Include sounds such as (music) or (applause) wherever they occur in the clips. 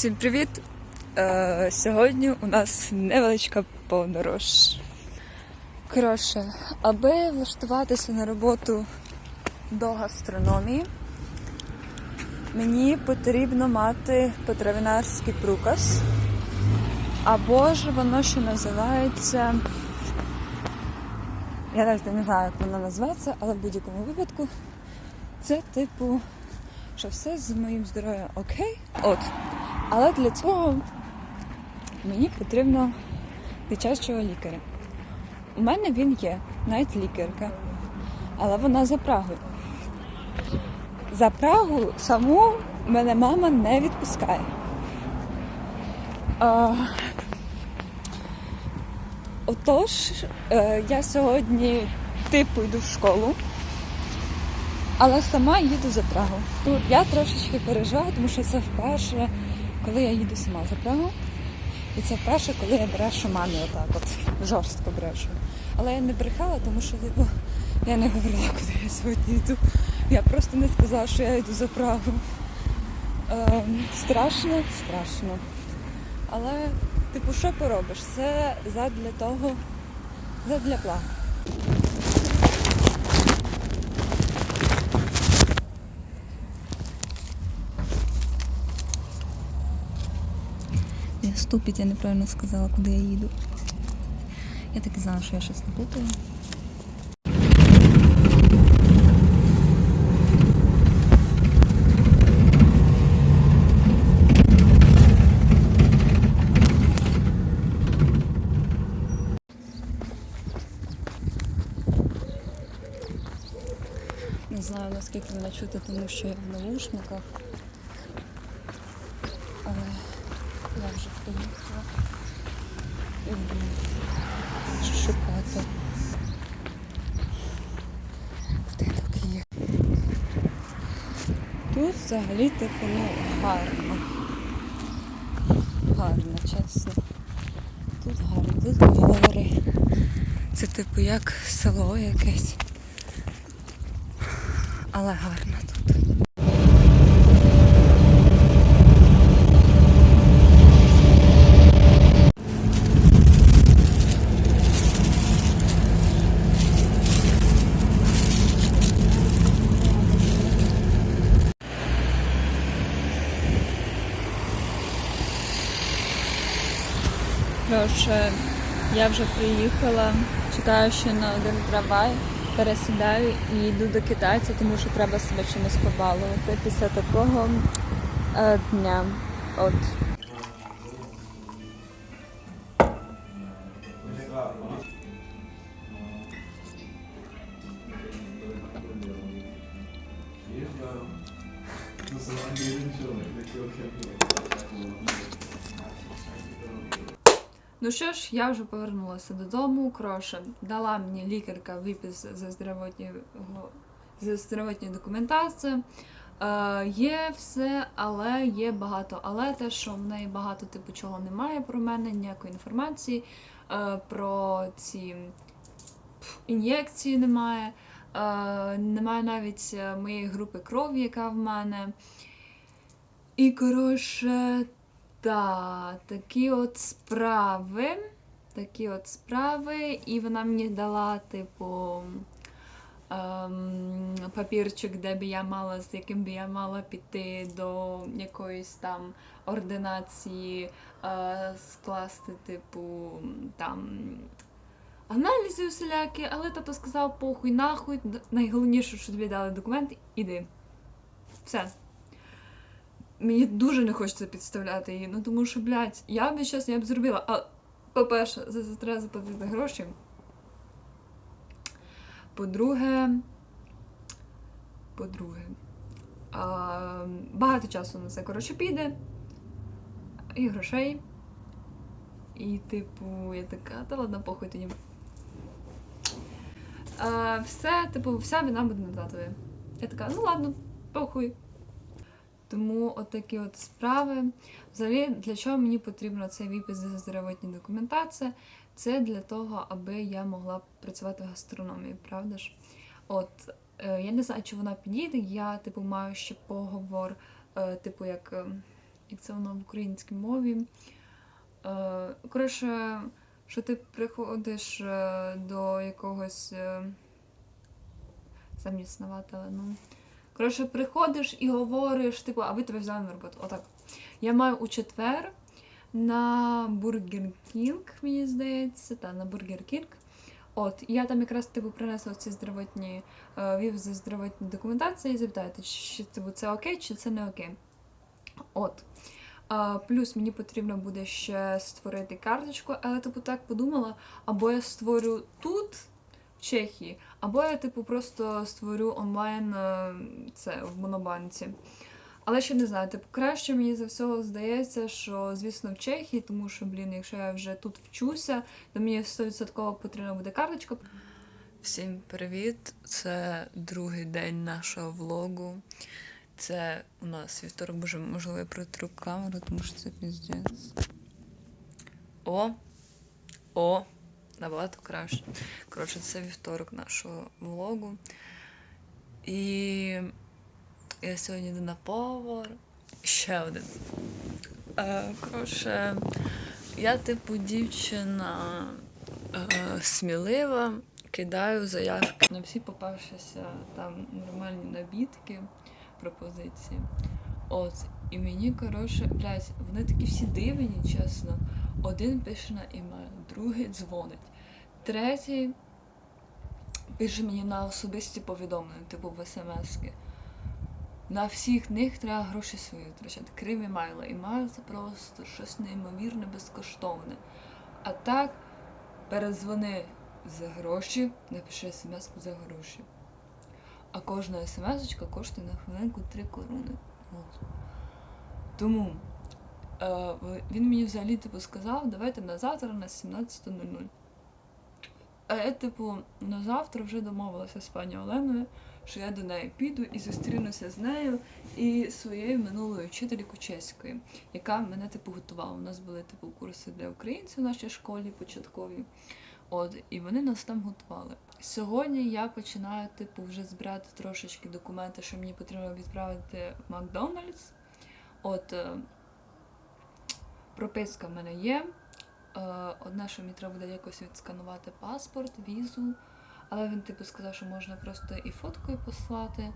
Всім привіт! Е, сьогодні у нас невеличка подорож. Коротше, аби влаштуватися на роботу до гастрономії, мені потрібно мати ветеринарський пруказ. Або ж воно ще називається. Я навіть не знаю, як воно називається, але в будь-якому випадку це типу, що все з моїм здоров'ям окей. От. Але для цього мені потрібно дитячого лікаря. У мене він є, навіть лікарка, але вона за Прагою. За Прагу саму мене мама не відпускає. Отож, е, я сьогодні типу йду в школу, але сама їду за Прагу. Тут я трошечки переживаю, тому що це вперше, коли я їду сама за Прагу. І це вперше, коли я брешу мамі отак, от жорстко брешу. Але я не брехала, тому що типу, я не говорила, куди я сьогодні йду. Я просто не сказала, що я йду за Прагу. Ем, страшно, страшно. Але, типу, що поробиш? Це задля того, задля плану. Я ступить, я неправильно сказала, куди я їду. Я так і знала, що я щось не плутаю. Не знаю наскільки мене чути, тому що я в наушниках. Але я вже приїхала і буду шукати. Де так є? Тут взагалі типу ну гарно. Гарно, чесно. Тут гарно, тут гори. Це типу як село якесь. Але гарно Коротше, я вже приїхала, чекаю ще на один трамвай, пересідаю і йду до китайця, тому що треба себе чимось побалувати після такого е, дня. От. Ну я вже повернулася додому. Коротше, дала мені лікарка випис за здравотнього за здравотньої документації. Е, є все, але є багато. Але те, що в неї багато типу чого немає про мене, ніякої інформації. Е, про ці ін'єкції немає. Е, немає навіть е, моєї групи крові, яка в мене. І коротше, та, такі от справи. Такі от справи. І вона мені дала, типу, ем, папірчик, де б я мала, з яким би я мала піти до якоїсь там ординації, е, скласти, типу, там. Аналізи усілякі, але тато сказав похуй нахуй. Найголовніше, що тобі дали документ, іди. Все. Мені дуже не хочеться підставляти її, ну тому що, блядь, я б зараз я б зробила. А по-перше, за це треба заплатити гроші. По-друге, по-друге, багато часу на це, коротше, піде. І грошей. І, типу, я така, та ладно, похуй тоді. Все, типу, вся вина буде на татові. Я така, ну ладно, похуй. Тому от такі от справи. Взагалі, для чого мені потрібно цей випис за здравотні документація? Це для того, аби я могла працювати в гастрономії, правда ж? От, е, я не знаю, чи вона підійде. Я, типу, маю ще поговор, е, типу, як. е, як це воно в українській мові. Коротше, що ти приходиш до якогось. Але ну. Коротше, приходиш і говориш, типу, а ви тебе взяли на роботу. Отак. Я маю у четвер на Burger King, мені здається, та на Burger King. От, я там якраз типу принесла ці здравотні, е, вів за здравотні документації і запитаєте, чи типу, це окей, чи це не окей. От. А, плюс мені потрібно буде ще створити карточку, але типу так подумала, або я створю тут, Чехії, або я типу просто створю онлайн е, це в монобанці. Але ще не знаю, типу, краще мені за всього здається, що звісно в Чехії, тому що, блін, якщо я вже тут вчуся, то мені 100% потрібна буде карточка. Всім привіт! Це другий день нашого влогу. Це у нас вівторок, боже, можливо, я протру камеру, тому що це піздець. О! О! Набагато краще. Коротше, це вівторок нашого влогу. І я сьогодні йду на повар. Ще один. Е, коротше, я, типу, дівчина е, смілива, кидаю заявки На всі попавшися там нормальні набітки, пропозиції. От, і мені, коротше, блядь, вони такі всі дивні, чесно. Один пише на імейл, другий дзвонить, третій пише мені на особисті повідомлення, типу в смс-ки. На всіх них треба гроші свої витрачати. Крім імейла. Імейл це просто щось неймовірне, безкоштовне. А так, перезвони за гроші, напиши смс за гроші. А кожна смс коштує на хвилинку 3 корони. От. Тому е, він мені взагалі типу, сказав, давайте на завтра на 17.00. А я, типу, на завтра вже домовилася з пані Оленою, що я до неї піду і зустрінуся з нею і своєю минулою вчителькою чеської, яка мене типу готувала. У нас були типу курси для українців в нашій школі початкові. От, і вони нас там готували. Сьогодні я починаю, типу, вже збирати трошечки документи, що мені потрібно відправити в Макдональдс. От е, прописка в мене є. Е, Одне, що мені треба буде якось відсканувати паспорт, візу. Але він, типу, сказав, що можна просто і фоткою послати,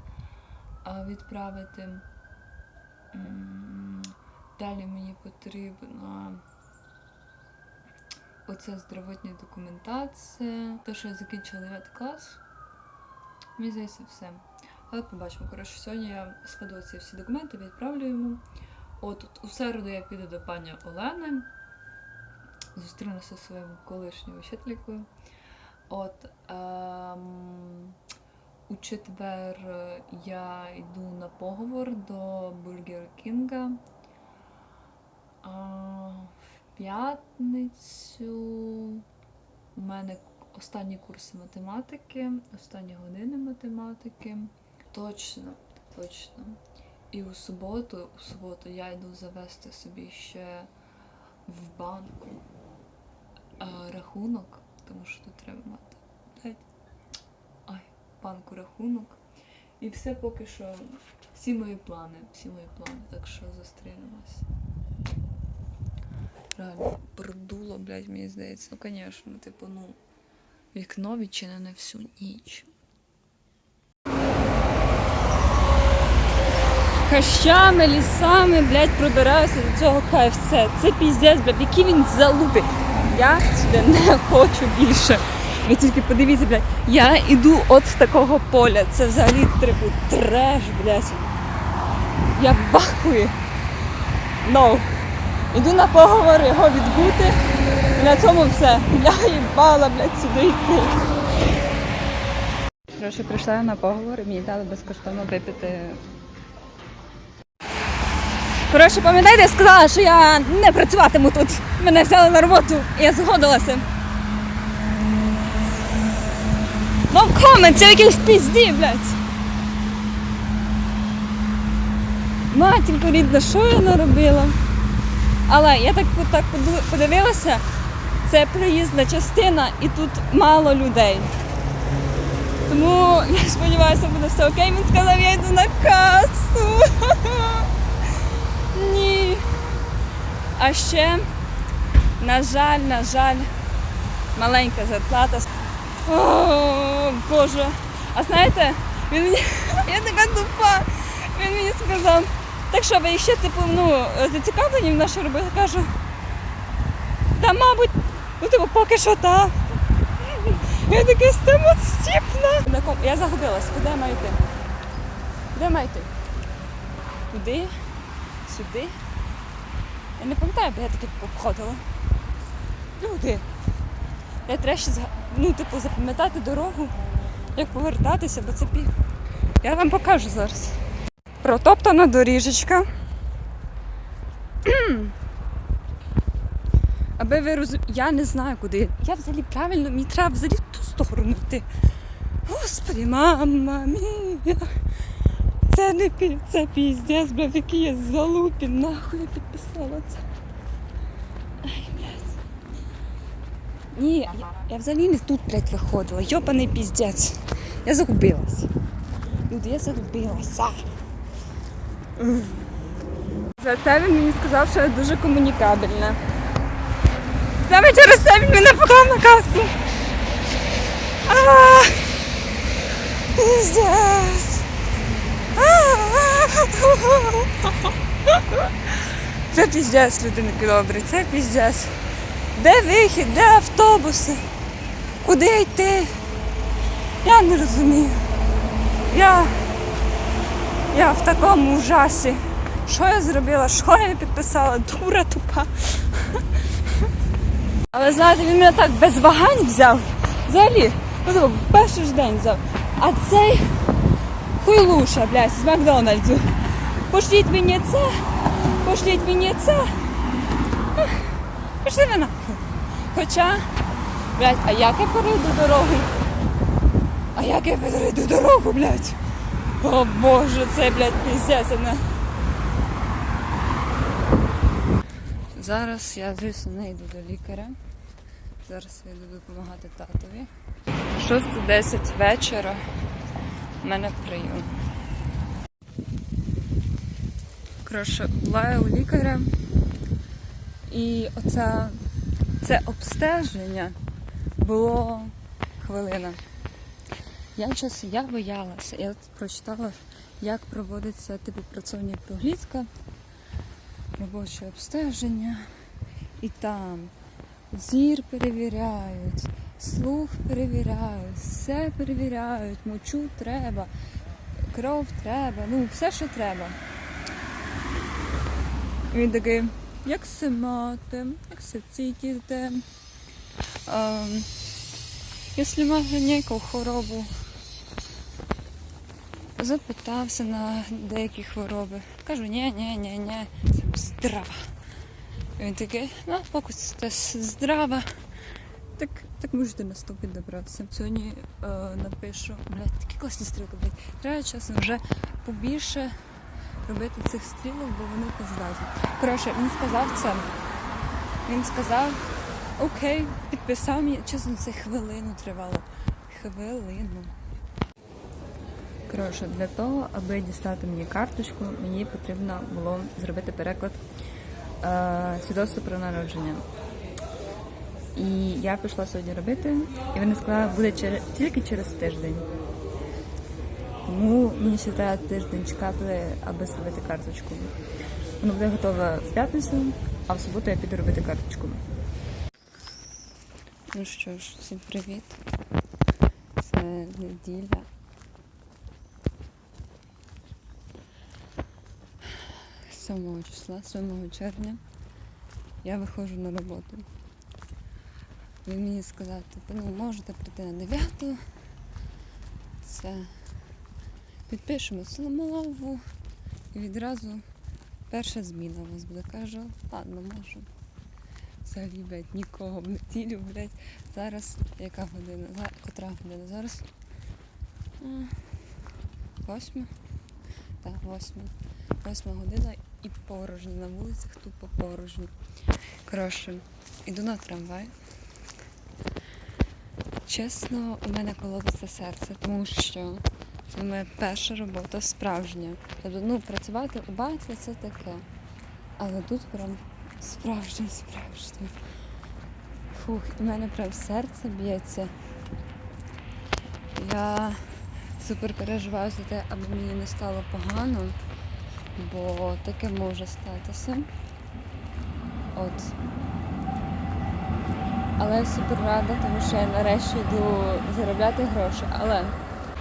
відправити. Далі мені потрібно оця здравотня документація. Те, що я закінчила 9 клас. Мені здається, все. Але побачимо. Коротше, сьогодні я складу ці всі документи, відправлю йому. От у середу я піду до пані Олени. Зустрінуся зі своєю колишньою вчителькою. От ем, у четвер я йду на поговор до Бургер Кінга. А, в п'ятницю у мене останні курси математики, останні години математики. Точно, точно. І у суботу, у суботу я йду завести собі ще в банку рахунок, тому що тут треба мати блядь, ай, банку рахунок. І все поки що, всі мої плани, всі мої плани, так що зустрінемось. Реально, продуло, блядь, мені здається. Ну, звісно, типу, ну, вікно відчинене всю ніч. Хащами, лісами, блядь, пробираюся до цього КФЦ. Це піздець, блядь, який він залупи. Я сюди не хочу більше. Ви тільки подивіться, блядь, я іду от з такого поля. Це взагалі типу треш, блядь. Я бахую. No. Іду на поговор його відбути. І на цьому все. Я їбала, блядь, сюди йти. Коротше, прийшла я на і мені дали безкоштовно випити Коротше, пам'ятаєте, я сказала, що я не працюватиму тут. Мене взяли на роботу, і я згодилася. No comment, це якийсь пізді, блядь. Матінко рідна, що я наробила? Але я так, так подивилася, це проїзна частина і тут мало людей. Тому я сподіваюся, буде все окей. Він сказав, я йду на касу. (laughs) Ні. А ще, на жаль, на жаль, маленька зарплата. О, Боже. А знаєте, він мені. (laughs) Я така тупа. Він мені сказав, так що ви ще типу, ну, зацікавлені в нашій роботі? Кажу. Та, мабуть, ну типу, поки що так. Я така степна. Я загубилась, куди я маю йти? Куди я маю йти? Туди, сюди. Я не пам'ятаю, бо я таки обходила. Туди. Я треба ще ну, типу, запам'ятати дорогу, як повертатися, бо це пів. Я вам покажу зараз. Протоптана доріжечка. (clears throat) Аби ви розуміли, я не знаю куди. Я взагалі правильно, мені треба взагалі в ту сторону йти. Господи, мама мія. Це не пі... це піздець, блядь, який я залупі, нахуй я підписала це. Ай, блядь. Ні, я, я взагалі не тут, блядь, виходила. Йобаний піздець. Я загубилась. Люди, я загубилася. Зате він мені сказав, що я дуже комунікабельна. Саме через це він мене поклав на касу. Піздець. Це піздець, людинки добрі, це піздець. Де вихід, де автобуси? Куди йти? Я не розумію. Я, я в такому ужасі. Що я зробила? Що я підписала? Дура тупа. Але знаєте, він мене так без вагань взяв. Взагалі, ну, типу, перший ж день взяв. А цей хуйлуша, блядь, з Макдональдсу. Пошліть мені це, пошліть мені це. Пішли ви нахуй. Хоча, блядь, а як я перейду дорогу? А як я перейду дорогу, блядь? О боже, це, блядь, піздець. Зараз я, звісно, не йду до лікаря. Зараз я йду допомагати татові. 6.10 вечора. У мене прийом. Коротше, була у лікаря. І оце це обстеження було хвилина. Я чесно, я боялася. Я прочитала, як проводиться типу працівня проглядка, робоче обстеження. І там зір перевіряють, слух перевіряють, все перевіряють, мочу треба, кров треба, ну все, що треба. Він такий, як се мати, як се цітіте. Ем, Якщо має ніяку хворобу, запитався на деякі хвороби. Кажу, ні, ні, ні, ні, здрава. І він такий, ну, поки це здрава. Так, так можете наступити добратися. Сьогодні е, напишу, блядь, такі класні стрілки, блядь. Треба чесно вже побільше робити цих стрілок, бо вони пиздаті. Коротше, він сказав це. Він сказав, окей, підписав мені, чесно, це хвилину тривало. Хвилину. Коротше, для того, аби дістати мені карточку, мені потрібно було зробити переклад е, свідоцтва про народження. І я пішла сьогодні робити, і вони сказали, буде через, тільки через тиждень. Тому мені ще треба тиждень чекати, аби зробити карточку. Воно буде готове в п'ятницю, а в суботу я піду робити карточку. Ну що ж, всім привіт. Це неділя. 7 числа, 7 червня, я виходжу на роботу. Він мені сказав, типу, ну можете прийти на 9. Це підпишемо самову і відразу перша зміна у вас буде. Кажу, ладно, можу. Взагалі, блядь, нікого в неділю, блядь. Зараз яка година? За- Котра година? Зараз восьма. Так, восьма. Восьма година і порожні на вулицях, тупо порожні. Коротше, іду на трамвай. Чесно, у мене колодиться серце, тому що це моя перша робота справжня. Тобто, ну, працювати у батька це таке. Але тут прям Справжнє, справжнє. Фух, у мене прям серце б'ється. Я супер переживаю за те, аби мені не стало погано, бо таке може статися. От. Але я супер рада, тому що я нарешті йду заробляти гроші. Але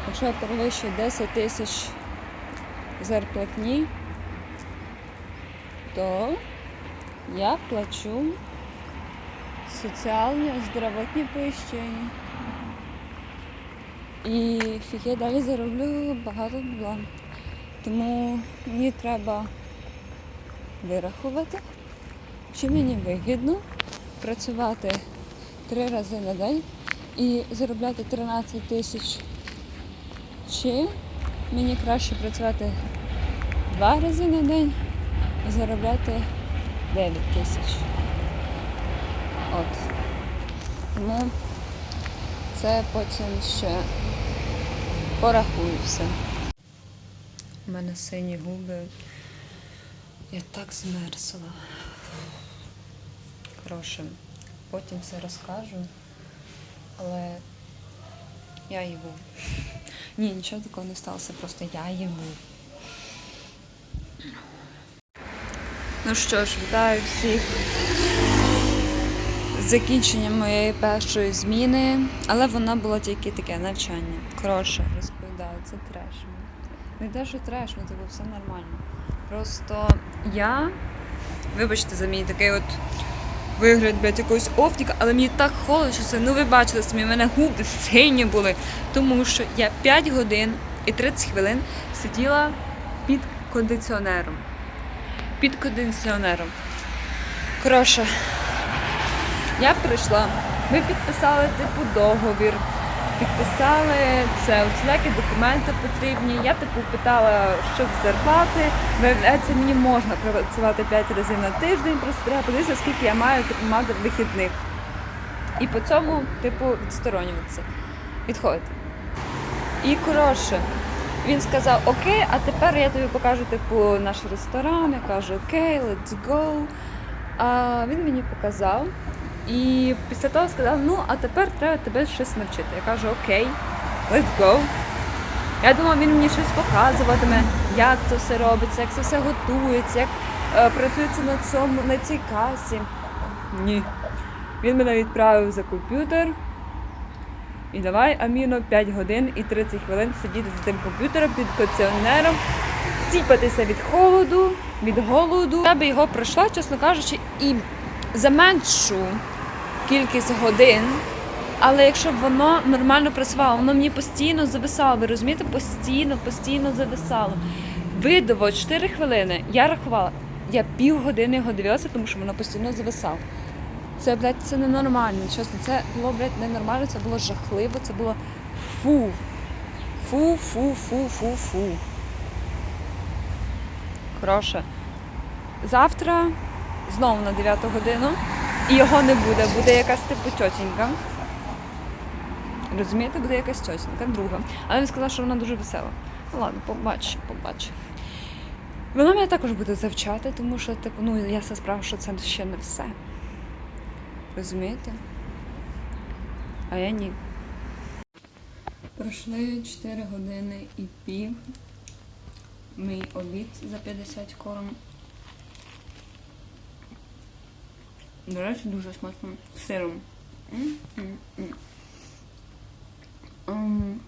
якщо я перевищую 10 тисяч зарплатні, то я плачу соціальні здравотні поїщення. І фіг я далі зароблю багато бабла. Тому мені треба вирахувати, чи мені вигідно працювати три рази на день і заробляти 13 тисяч, чи мені краще працювати два рази на день і заробляти 9 тисяч. От. Тому це потім ще порахую все. У мене сині губи. Я так змерзла. Коротше, потім все розкажу. Але я їву. Ні, нічого такого не сталося, просто я їву. Ну що ж, вітаю всіх з закінченням моєї першої зміни, але вона була тільки таке навчання. Коротше, розповідаю, це треш. Не те, що треш, ну типу все нормально. Просто я, вибачте за мій такий от вигляд, блядь, якогось оптика, але мені так холодно, що це, ну ви бачили самі, в мене губи сині були, тому що я 5 годин і 30 хвилин сиділа під кондиціонером під кондиціонером. Коротше, я прийшла. Ми підписали типу договір, підписали це, всілякі документи потрібні. Я типу питала щодо зарплати. Виявляється, мені можна працювати 5 разів на тиждень, просто треба подивитися, скільки я маю типу, мати вихідних. І по цьому, типу, відсторонюватися. Відходити. І коротше, він сказав окей, а тепер я тобі покажу типу наш ресторан. Я кажу окей, let's go. А він мені показав. І після того сказав, ну а тепер треба тебе щось навчити. Я кажу, окей, let's go. Я думала, він мені щось показуватиме, як це все робиться, як це все готується, як е, працюється на цьому, на цій касі. Ні. Він мене відправив за комп'ютер. І давай, Аміно, 5 годин і 30 хвилин сидіти за тим комп'ютером під кондиціонером, ціпатися від холоду, від голоду. Я би його пройшла, чесно кажучи, і за меншу кількість годин. Але якщо б воно нормально працювало, воно мені постійно зависало. Ви розумієте? Постійно, постійно зависало. Видово 4 хвилини. Я рахувала. Я півгодини його дивилася, тому що воно постійно зависало. Це, блядь, це ненормально. Чесно, це було, блядь, ненормально, це було жахливо, це було фу. Фу, фу, фу, фу, фу. Коротше, завтра знову на 9 годину. І його не буде, буде якась типу тьотінька. Розумієте, буде якась тьотінька, друга. Але він сказав, що вона дуже весела. Ну ладно, побач, побач. Вона мене також буде завчати, тому що, типу, ну я все справа, що це ще не все. Розумієте? А я ні. Пройшли 4 години і пів. Мій обід за 50 корм. До речі, дуже смачно. З Сиром. Ем,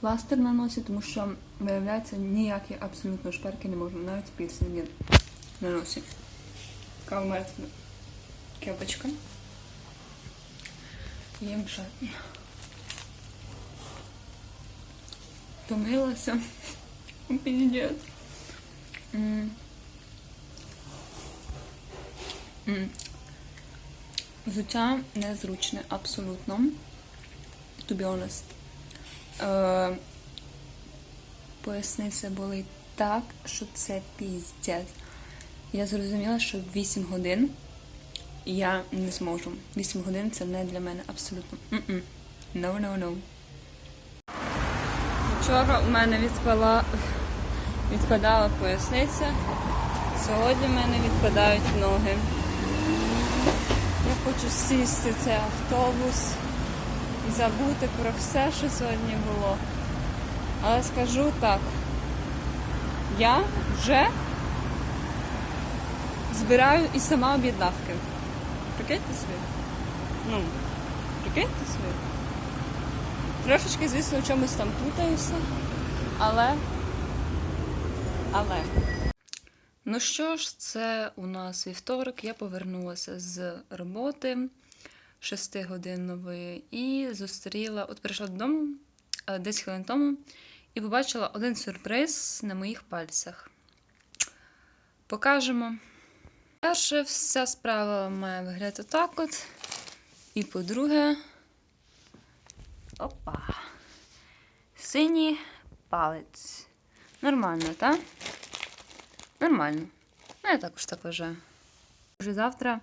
Пластир на тому що, виявляється, ніякі абсолютно шперки не можна, навіть пірсинги на носі. Кава мертва кепочка. Їм шатні. Втомилася. (laughs) Піздець. М. М. Взуття незручне абсолютно. To be honest. Е, поясниця болить так, що це піздець. Я зрозуміла, що 8 годин я не зможу. 8 годин це не для мене абсолютно. Mm-mm. No, no, no. Вчора у мене відпала, відпадала поясниця. Сьогодні в мене відпадають ноги. Хочу сісти цей автобус і забути про все, що сьогодні було. Але скажу так, я вже збираю і сама об'єднавки. Прикиньте собі. Ну, прикиньте собі. Трошечки, звісно, в чомусь там плутаюся, але. Але. Ну що ж, це у нас вівторок. Я повернулася з роботи 6 годинної і зустріла, от прийшла додому е, 10 хвилин тому і побачила один сюрприз на моїх пальцях. Покажемо. Перше, вся справа має виглядати так от. І по-друге. Опа. Синій палець. Нормально, так? Нормально. Ну, я також так вважаю. Вже завтра,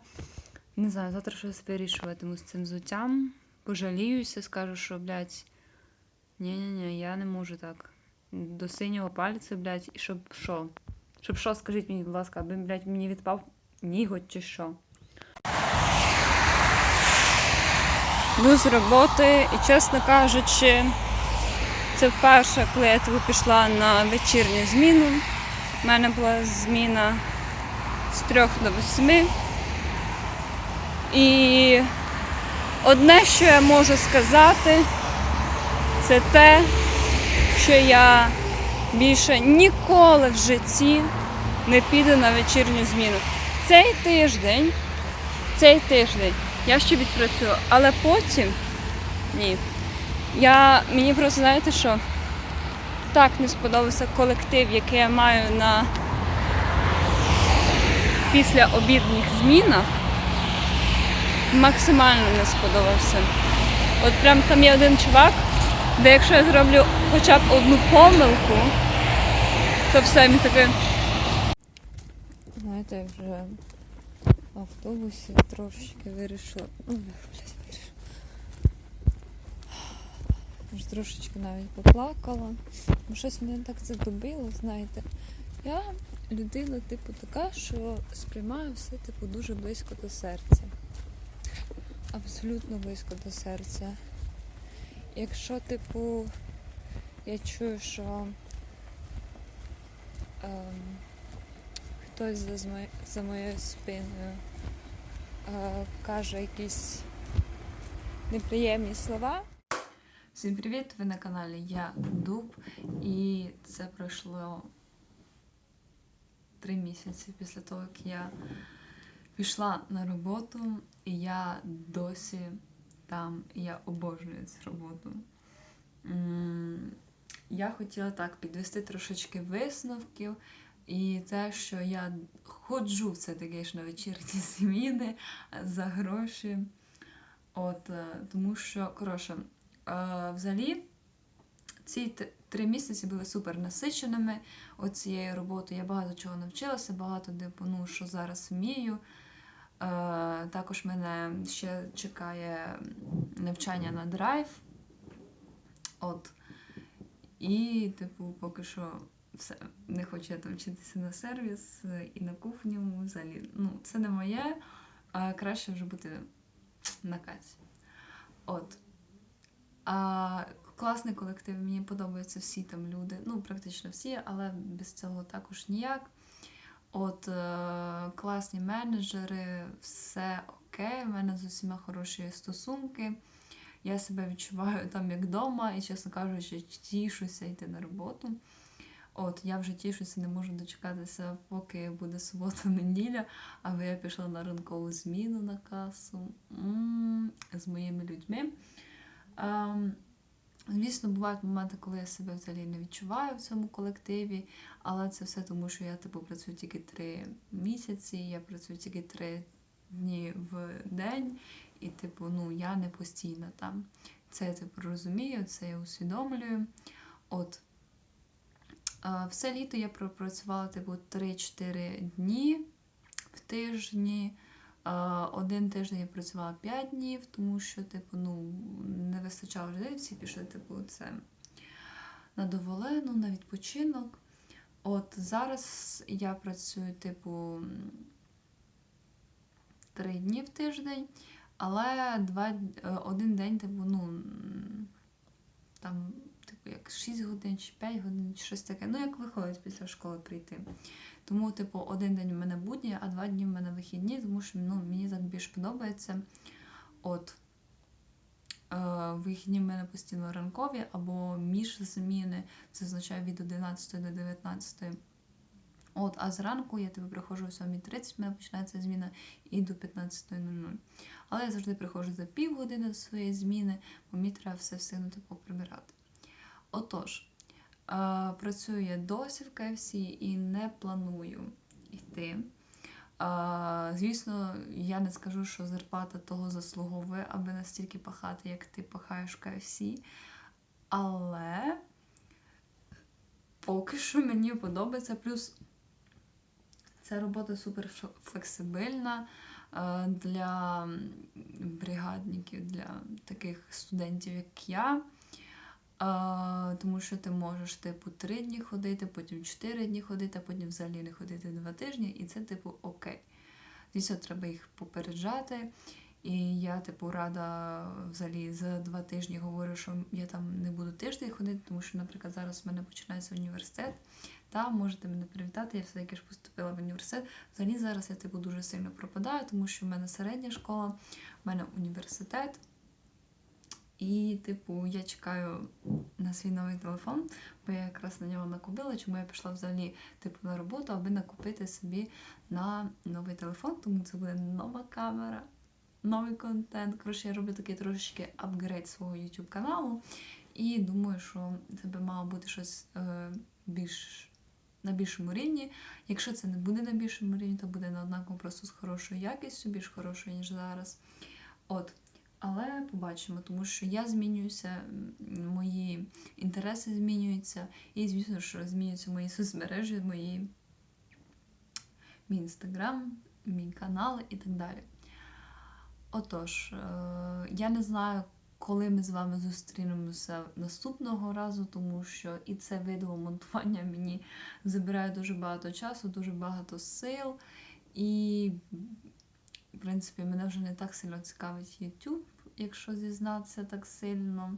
не знаю, завтра щось вирішуватиму з цим взуттям. Пожаліюся, скажу, що, блядь, ні-ні-ні, я не можу так. До синього пальця, блядь, і щоб що? Щоб що, скажіть мені, будь ласка, аби, блядь, мені відпав ніготь чи що? Йду з роботи і, чесно кажучи, це вперше, коли я пішла на вечірню зміну. У мене була зміна з трьох до восьми. І одне, що я можу сказати, це те, що я більше ніколи в житті не піду на вечірню зміну. Цей тиждень, цей тиждень я ще відпрацюю, але потім ні. Я мені просто знаєте що? Так не сподобався колектив, який я маю на після обідніх змінах. Максимально не сподобався. От прям там є один чувак, де якщо я зроблю хоча б одну помилку, то все він такий. Знаєте, я вже автобусі трошечки вирішила. Ой, блядь, вирішила. Аж трошечки навіть поплакала. Бо щось мене так задобило, знаєте. Я людина, типу, така, що сприймаю все, типу, дуже близько до серця. Абсолютно близько до серця. Якщо, типу, я чую, що ем, хтось за, за моєю спиною е, каже якісь неприємні слова, Всім привіт! Ви на каналі Я Дуб, і це пройшло три місяці після того, як я пішла на роботу, і я досі там, і я обожнюю цю роботу. Я хотіла так підвести трошечки висновків, і те, що я ходжу в це таке ж на вечірні (laughs) зміни за гроші. От, е, тому що, коротше, Взагалі, ці три місяці були супер насиченими оцією роботою. Я багато чого навчилася, багато типу, ну, що зараз вмію. Також мене ще чекає навчання на драйв. От. І, типу, поки що все. Не хочу я там вчитися на сервіс е, і на кухню. Взагалі, ну, це не моє, а краще вже бути на каці. От. А, класний колектив, мені подобаються всі там люди. Ну, практично всі, але без цього також ніяк. От е, класні менеджери, все окей. У мене з усіма хороші стосунки. Я себе відчуваю там як вдома, і, чесно кажучи, тішуся йти на роботу. От, я вже тішуся, не можу дочекатися, поки буде субота-неділя, (laughs) аби я пішла на ранкову зміну на касу М, з моїми людьми. Ем, Звісно, бувають моменти, коли я себе взагалі не відчуваю в цьому колективі, але це все тому, що я типу працюю тільки три місяці, я працюю тільки три дні в день, і, типу, ну я не постійно там. Це я типу розумію, це я усвідомлюю. От е, все літо я пропрацювала типу 3-4 дні в тижні. Один тиждень я працювала 5 днів, тому що, типу, ну, не вистачало людей, всі пішли, типу, це на доволену, на відпочинок. От зараз я працюю, типу, м, три дні в тиждень, але два, е, один день, типу, ну, там, як 6 годин чи 5 годин, чи щось таке. Ну, як виходить після школи прийти. Тому, типу, один день в мене будні, а два дні в мене вихідні, тому що ну, мені так більш подобається. От. Е, вихідні в мене постійно ранкові або між зміни, це означає від 11 до 19. От, а зранку я типу, приходжу о 7.30, в мене починається зміна і до 15.00. Але я завжди приходжу за півгодини до своєї зміни, бо мені треба все встигнути поприбирати. Отож, е, працюю я досі в KFC і не планую йти. Звісно, я не скажу, що зарплата того заслуговує, аби настільки пахати, як ти пахаєш в KFC. Але поки що мені подобається. Плюс ця робота супер флексибельна е, для бригадників, для таких студентів, як я. А, тому що ти можеш, типу, три дні ходити, потім чотири дні ходити, а потім взагалі не ходити два тижні, і це, типу, окей. Звісно, треба їх попереджати. І я, типу, рада взагалі за два тижні говорю, що я там не буду тиждень ходити, тому що, наприклад, зараз в мене починається університет. Та можете мене привітати, я все-таки ж поступила в університет. Взагалі зараз я типу дуже сильно пропадаю, тому що в мене середня школа, в мене університет. І, типу, я чекаю на свій новий телефон, бо я якраз на нього накупила, чому я пішла взагалі типу, на роботу, аби накупити собі на новий телефон, тому це буде нова камера, новий контент. Коротше, я роблю такий трошечки апгрейд свого YouTube каналу. І думаю, що це би мало бути щось е, більш на більшому рівні. Якщо це не буде на більшому рівні, то буде на однаково просто з хорошою якістю, більш хорошою, ніж зараз. От. Але побачимо, тому що я змінююся, мої інтереси змінюються, і, звісно, що змінюються мої (laughs) соцмережі, мої мій інстаграм, мій канал і так далі. Отож, е, я не знаю, коли ми з вами зустрінемося наступного разу, тому що і це відео монтування мені забирає дуже багато часу, дуже багато сил. І, в принципі, мене вже не так сильно цікавить YouTube, якщо зізнатися так сильно,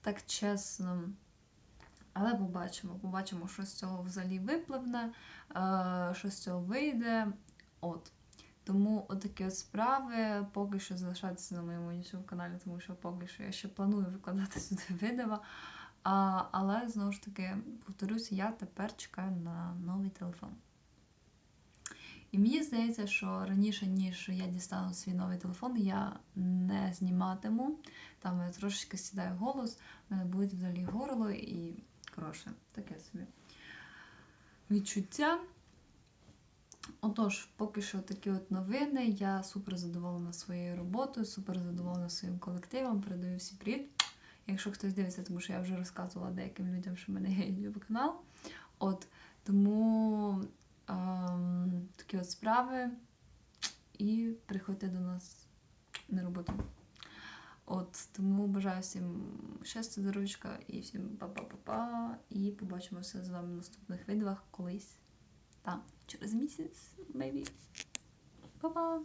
так чесно. Але побачимо, побачимо, що з цього взагалі випливне, е, що з цього вийде. От. Тому отакі от справи поки що залишаються на моєму YouTube каналі, тому що поки що я ще планую викладати (laughs) сюди відео. А, але знову ж таки, повторюся, я тепер чекаю на новий телефон. І мені здається, що раніше, ніж я дістану свій новий телефон, я не зніматиму. Там я трошечки сідає голос, в мене буде взагалі горло і коротше, таке собі відчуття. Отож, поки що такі от новини. Я супер задоволена своєю роботою, супер задоволена своїм колективом. Передаю всі привіт. Якщо хтось дивиться, тому що я вже розказувала деяким людям, що в мене є YouTube канал. От, тому такі от справи. І приходьте до нас на роботу. От, тому бажаю всім щастя, здоров'ячка і всім па-па-па-па. І побачимося з вами в наступних відео колись. Там, через місяць, maybe. Па-па!